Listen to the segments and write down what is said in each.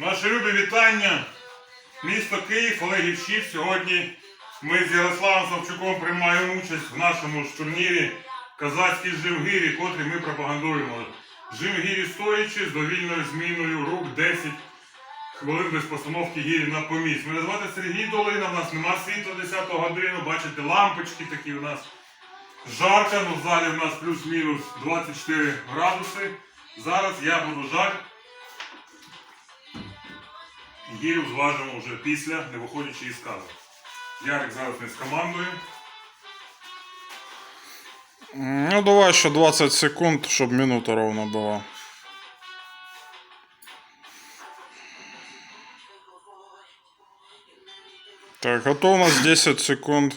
Наші любі вітання. Місто Київ, Олег Івщик. Сьогодні ми з Ярославом Савчуком приймаємо участь в нашому ж турнірі Казацький жим гирі, котрий ми пропагандуємо. Жим стоячи з довільною зміною рук 10 хвилин без постановки гірі на поміст. Мене звати Сергій Долина, в нас нема світла 10 годину, бачите, лампочки такі у нас. Жарко, ну в залі у нас плюс-мінус 24 градуси. Зараз я буду жар. Гірю зважимо вже після, не виходячи із кави. Ярик зараз не скомандує. Ну, давай еще 20 секунд, чтобы минута ровно была. Так, готовность 10 секунд.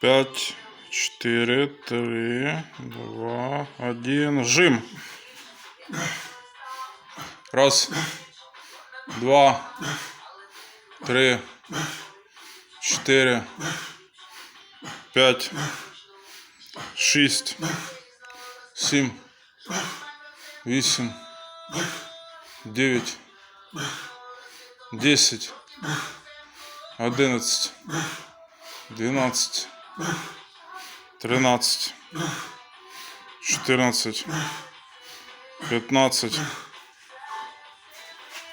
5, 4, 3, 2, 1. Жим. Раз, два, три, четыре, п'ять, шість, сім, вісім, дев'ять, десять, одинадцять, дванадцять, тринадцять, чотирнадцять, п'ятнадцять,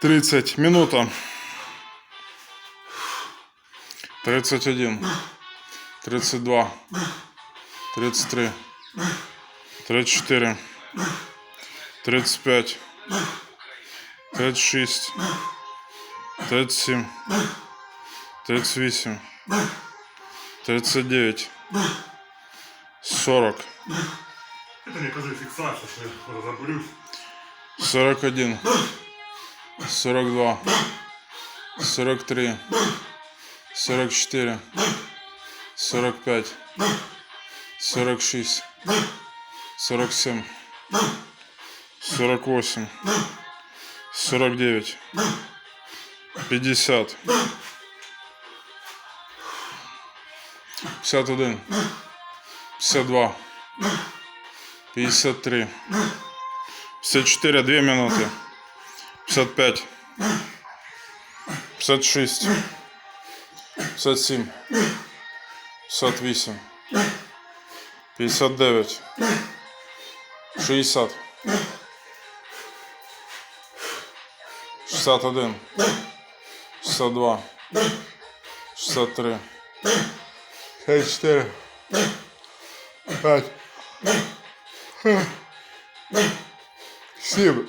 30. Минута. 31. 32, 33, 34, 35, 36, 37, 38, 39, 40, Це не кажи фіксацію, що я розобрюсь. 41, 42, 43, 44, 45, 46, 47, 48, 49, 50, 51, 52, 53, 54, 2 минуты, 55, 56, 57, 58, 59, 60, 61, 62, 63, 64, 5, 7,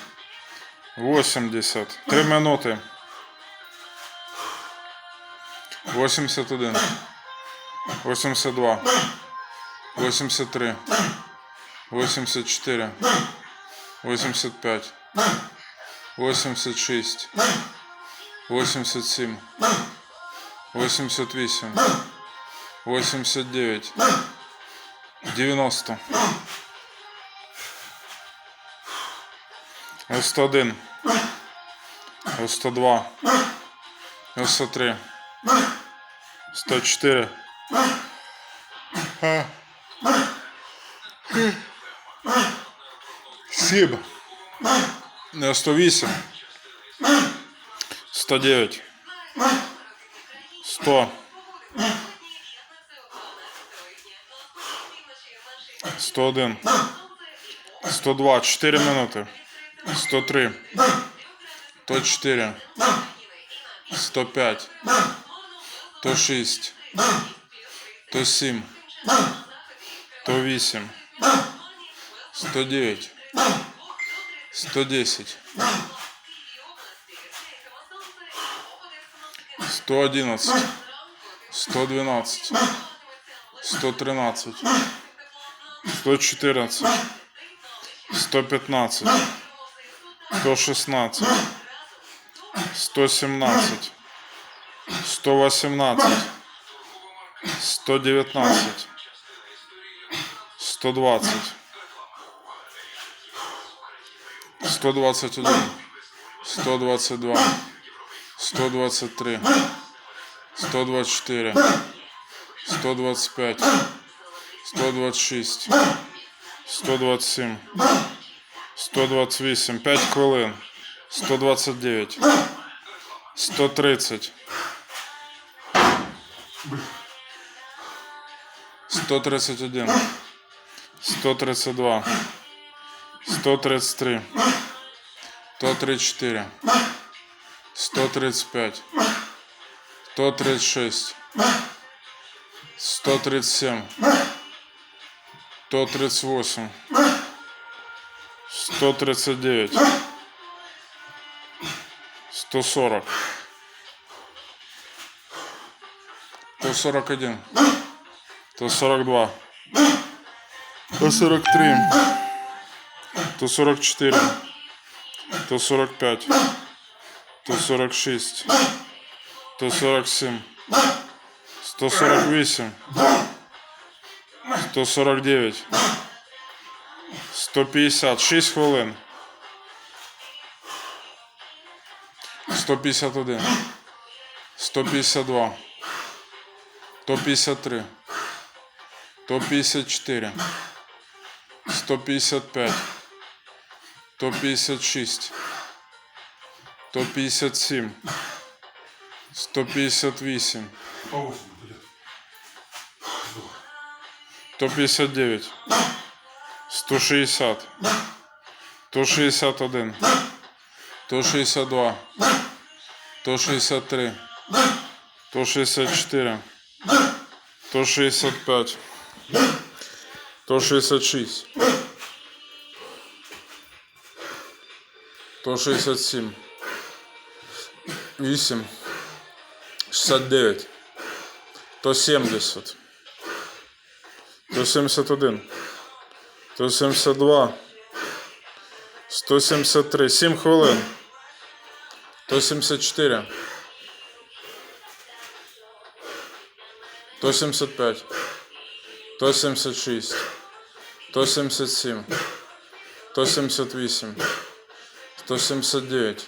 80, 3 минути. 81, 82, 83, 84, 85, 86, 87, 88, 89, 90, 91, 102, 93, 104, Сім. Не 108. 109. 100. 101. 102. 4 минути. 103. То 4. 105. То 6. То 7. То 8. 109. 110. 111. 112. 113. 114. 115. 116. 117. 118. 119. 120. 121. 122. 123. 124. 125. 126. 127. 128. 5 хвилин. 129. 130. 131. 132. 133. 134. 135. 136. 137. 138. 139. 140. 141. 142. 143. 144. 145. 146. 147. 148. 149. 150. 6 хвилин. 151. 152. 153. 154. 155. 156. 157. 158. По 8 буде. 159. 160. 161. 162. 163. 164. 165. 166. 167. 8. 69. 170. 171. 172. 173. 7 хвилин. 174. 175. 176. 177. 178. 179.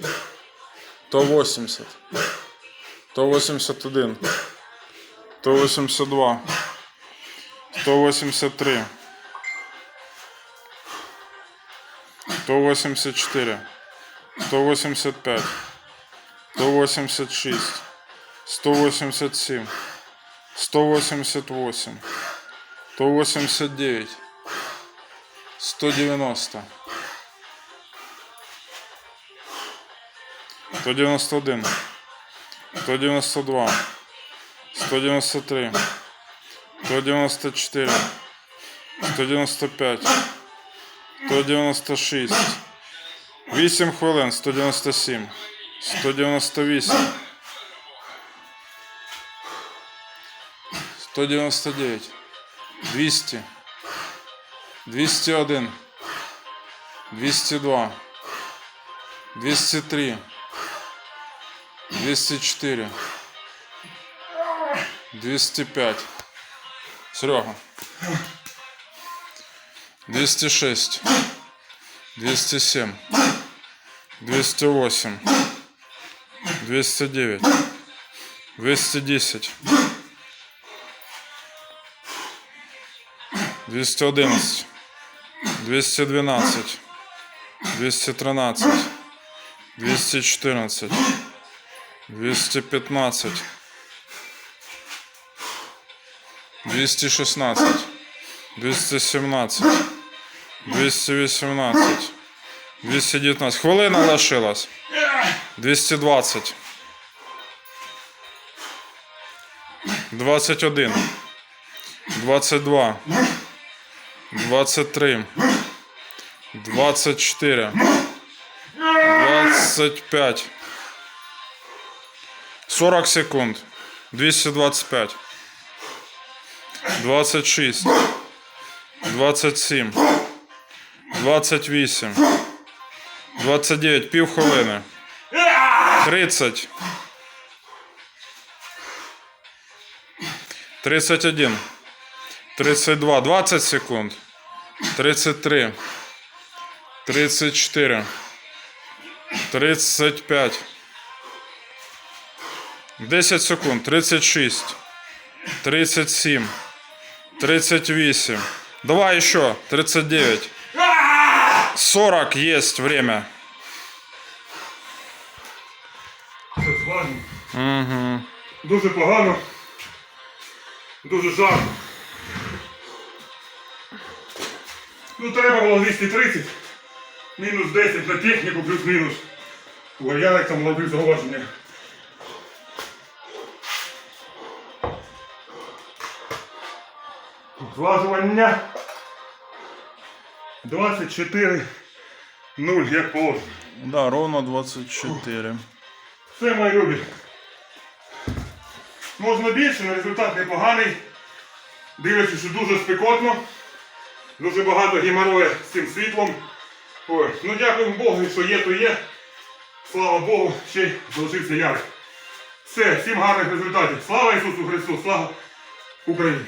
180. 181. 182. 183. 184. 185. 186. 187. 188. 189. 190. 191. 192. 193. 194. 195. 196. 8 хвилин. 197. 198. 199. 200. 201. 202. 203. 204. 205. Серега. 206. 207. 208. 209. 210. 211. 212. 213. 214. 215. 216. 217. 218. 219. Хвилина лишилась. 220. 21. 22. 23. 24. 25. 40 секунд. 225. 26. 27. 28. 29. Пів хвилини. 30. 31. 32. 20 секунд. 33. 34. 35. 10 секунд. 36. 37. 38. Давай еще. 39. 40 есть время. Угу. Дуже погано. Дуже жарко. Ну треба було 230. Мінус 10 на техніку, плюс-мінус. Ой, я там ловив зауваження. Зважування 24 0, як положено. Да, ровно 24. Все, мої любі. Можна більше, але результат непоганий. Дивлячись, що дуже спекотно. Дуже багато геморроя з цим світлом. Ой, ну дякуємо Богу, що є, то є. Слава Богу, ще й залишився ярик. Все, всім гарних результатів. Слава Ісусу Христу, слава Україні!